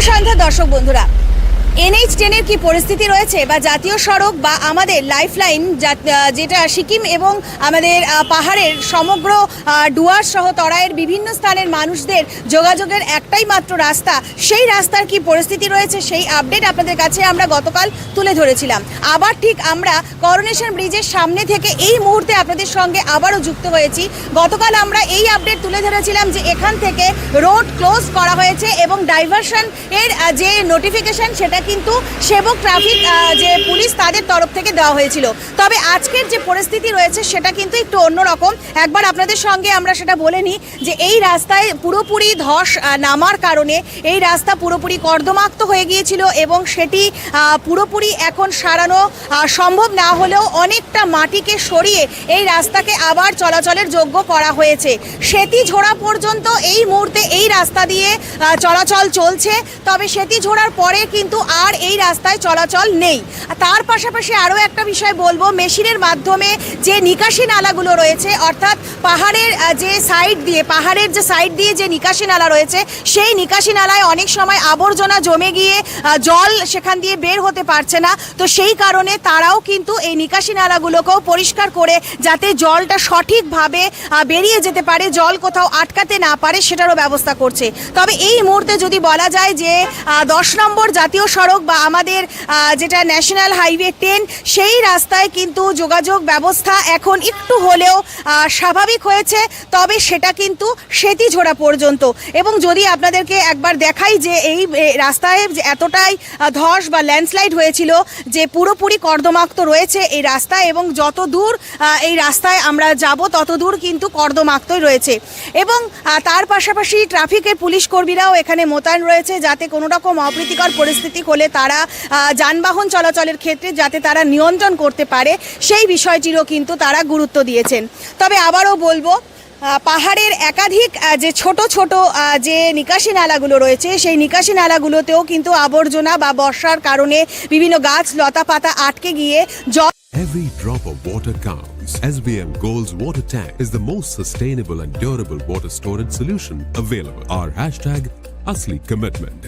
শুভ সন্ধ্যা দর্শক বন্ধুরা এনএইচ টেনের কি পরিস্থিতি রয়েছে? বা জাতীয় সড়ক বা আমাদের লাইফলাইন যেটা সিকিম এবং আমাদের পাহাড়ের সমগ্র ডুয়ার সহ তরাইয়ের বিভিন্ন স্থানের মানুষদের যোগাযোগের একটাই মাত্র রাস্তা, সেই রাস্তার কি পরিস্থিতি রয়েছে? সেই আপডেট আপনাদের কাছে আমরা গতকাল তুলে ধরেছিলাম। আবার ঠিক আমরা করোনেশন ব্রিজের সামনে থেকে এই মুহূর্তে আপনাদের সঙ্গে আবারও যুক্ত হয়েছি। গতকাল আমরা এই আপডেট তুলে ধরেছিলাম যে এখান থেকে রোড ক্লোজ করা হয়েছে এবং ডাইভারশন এর যে নোটিফিকেশন সেটা কিন্তু সেবক ট্রাফিক যে পুলিশ তাদের তরফ থেকে দেওয়া হয়েছিল। তবে আজকের যে পরিস্থিতি রয়েছে সেটা কিন্তু একটু অন্যরকম। একবার আপনাদের সঙ্গে আমরা সেটা বলে নিই যে এই রাস্তায় পুরোপুরি ধস নামার কারণে এই রাস্তা পুরোপুরি কর্দমাক্ত হয়ে গিয়েছিল এবং সেটি পুরোপুরি এখন সারানো সম্ভব না হলেও অনেকটা মাটিকে সরিয়ে এই রাস্তাকে আবার চলাচলের যোগ্য করা হয়েছে। সেতি ঝোড়া পর্যন্ত এই মুহূর্তে এই রাস্তা দিয়ে চলাচল চলছে। তবে সেতি ঝোড়ার পরে কিন্তু আর এই রাস্তায় চলাচল নেই। তার পাশাপাশি আরও একটা বিষয় বলব, মেশিনের মাধ্যমে যে নিকাশি নালাগুলো রয়েছে, অর্থাৎ পাহাড়ের যে সাইড দিয়ে, পাহাড়ের যে সাইড দিয়ে যে নিকাশি নালা রয়েছে, সেই নিকাশি নালায় অনেক সময় আবর্জনা জমে গিয়ে জল সেখান দিয়ে বের হতে পারছে না। তো সেই কারণে তারাও কিন্তু এই নিকাশি নালাগুলোকেও পরিষ্কার করে, যাতে জলটা সঠিকভাবে বেরিয়ে যেতে পারে, জল কোথাও আটকাতে না পারে, সেটারও ব্যবস্থা করছে। তবে এই মুহূর্তে যদি বলা যায় যে দশ নম্বর জাতীয় সড়ক বা আমাদের যেটা ন্যাশনাল হাইওয়ে টেন, সেই রাস্তায় কিন্তু যোগাযোগ ব্যবস্থা এখন একটু হলেও স্বাভাবিক হয়েছে। তবে সেটা কিন্তু সেতিঝোড়া পর্যন্ত। এবং যদি আপনাদেরকে একবার দেখাই যে এই রাস্তায় যে এতটাই ধস বা ল্যান্ডস্লাইড হয়েছিল, যে পুরোপুরি কর্দমাক্ত রয়েছে এই রাস্তায় এবং যত দূর এই রাস্তায় আমরা যাব, তত দূর কিন্তু কর্দমাক্তই রয়েছে। এবং তার পাশাপাশি ট্রাফিকের পুলিশ কর্মীরাও এখানে মোতায়েন রয়েছে যাতে কোনো রকম অপ্রীতিকর পরিস্থিতি হলে তারা যানবাহন চলাচলের ক্ষেত্রে যাতে তারা নিয়ন্ত্রণ করতে পারে, সেই বিষয়টিরও কিন্তু তারা গুরুত্ব দিয়েছেন তবে আবারও বলব পাহাড়ের একাধিক যে ছোট ছোট যে নিকাশি নালাগুলো রয়েছে, সেই নিকাশি নালাগুলোতেও কিন্তু আবর্জনা বা বর্ষার কারণে বিভিন্ন গাছ লতা পাতা আটকে গিয়ে জল Every drop of water counts. SBM Gold's water tank is the most sustainable and durable water storage solution available. Our hashtag, Asli Commitment.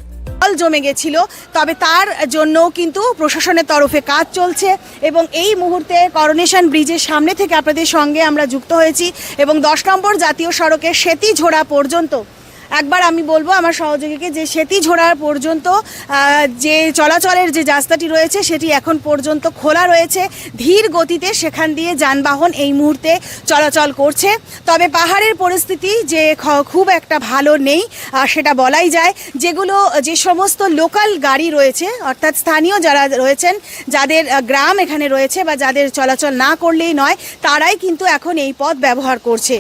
জল জমে গেছিল, তবে তার জন্য কিন্তু প্রশাসনের তরফে কাজ চলছে এবং এই মুহূর্তে করোনেশন ব্রিজের সামনে থেকে আপনাদের সঙ্গে আমরা যুক্ত হয়েছি এবং দশ নম্বর জাতীয় সড়কের সেতি ঝোড়া পর্যন্ত একবার আমি বলব আমার সহযোগীকে যে সেতি ঝোড়ার পর্যন্ত যে চলাচলের যে রাস্তাটি রয়েছে সেটি এখন পর্যন্ত খোলা রয়েছে। ধীর গতিতে সেখান দিয়ে যানবাহন এই মুহূর্তে চলাচল করছে। তবে পাহাড়ের পরিস্থিতি যে খুব একটা ভালো নেই সেটা বলাই যায়। যেগুলো, যে সমস্ত লোকাল গাড়ি রয়েছে, অর্থাৎ স্থানীয় যারা রয়েছেন, যাদের গ্রাম এখানে রয়েছে বা যাদের চলাচল না করলেই নয়, তারাই কিন্তু এখন এই পথ ব্যবহার করছে।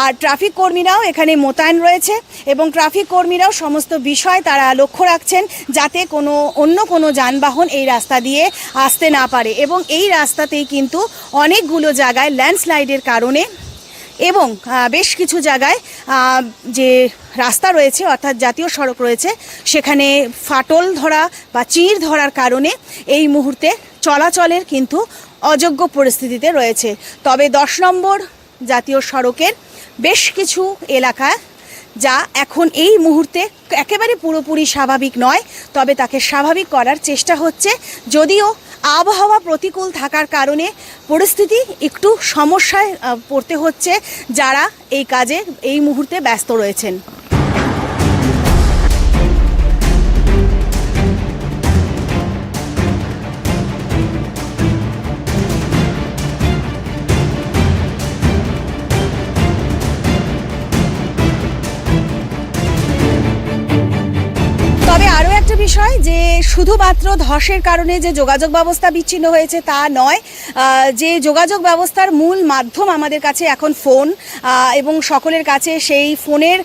আর ট্রাফিক কর্মীরাও এখানে মোতায়েন রয়েছে। এবং ট্রাফিক কর্মীরাও সমস্ত বিষয় তারা লক্ষ্য রাখছেন যাতে কোনো, অন্য কোনো যানবাহন এই রাস্তা দিয়ে আসতে না পারে। এবং এই রাস্তাতেই কিন্তু অনেকগুলো জায়গায় ল্যান্ডস্লাইডের কারণে এবং বেশ কিছু জায়গায় যে রাস্তা রয়েছে, অর্থাৎ জাতীয় সড়ক রয়েছে, সেখানে ফাটল ধরা বা চির ধরার কারণে এই মুহূর্তে চলাচলের কিন্তু অযোগ্য পরিস্থিতিতে রয়েছে। তবে দশ নম্বর জাতীয় সড়কের বেশ কিছু এলাকা যা এখন এই মুহূর্তে একেবারে পুরোপুরি স্বাভাবিক নয়, তবে তাকে স্বাভাবিক করার চেষ্টা হচ্ছে। যদিও আবহাওয়া প্রতিকূল থাকার কারণে পরিস্থিতি একটু সমস্যায় পড়তে হচ্ছে যারা এই কাজে এই মুহূর্তে ব্যস্ত রয়েছেন। যে শুধুমাত্র ধসের কারণে যে যোগাযোগ ব্যবস্থা বিচ্ছিন্ন হয়েছে তা নয় যে যোগাযোগ ব্যবস্থার মূল মাধ্যম আমাদের কাছে এখন ফোন এবং সকলের কাছে সেই ফোনের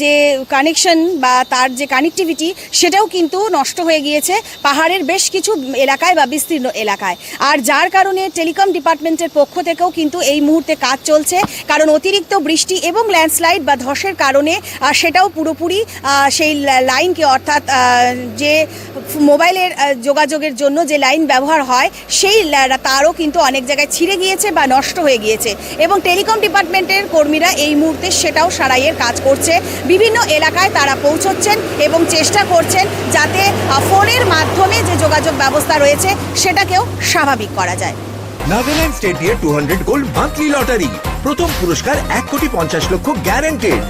যে কানেকশন বা তার যে কানেক্টিভিটি সেটাও কিন্তু নষ্ট হয়ে গিয়েছে পাহাড়ের বেশ কিছু এলাকায় বা বিস্তীর্ণ এলাকায়। আর যার কারণে টেলিকম ডিপার্টমেন্টের পক্ষ থেকেও কিন্তু এই মুহূর্তে কাজ চলছে। কারণ অতিরিক্ত বৃষ্টি এবং ল্যান্ডস্লাইড বা ধসের কারণে সেটাও পুরোপুরি সেই লাইনকে অর্থাৎ যে মোবাইলের যোগাযোগের জন্য যে লাইন ব্যবহার হয়, সেই তারও কিন্তু অনেক জায়গায় ছিঁড়ে গিয়েছে বা নষ্ট হয়ে গিয়েছে। এবং টেলিকম ডিপার্টমেন্টের কর্মীরা এই মুহূর্তে সেটাও সারাইয়ের কাজ করছে। বিভিন্ন এলাকায় তারা পৌঁছচ্ছেন এবং চেষ্টা করছেন যাতে ফোনের মাধ্যমে যে যোগাযোগ ব্যবস্থা রয়েছে, সেটাকেও স্বাভাবিক করা যায়। Nagaland state two hundred gold monthly lottery প্রথম পুরস্কার এক কোটি পঞ্চাশ লক্ষ গ্যারান্টেড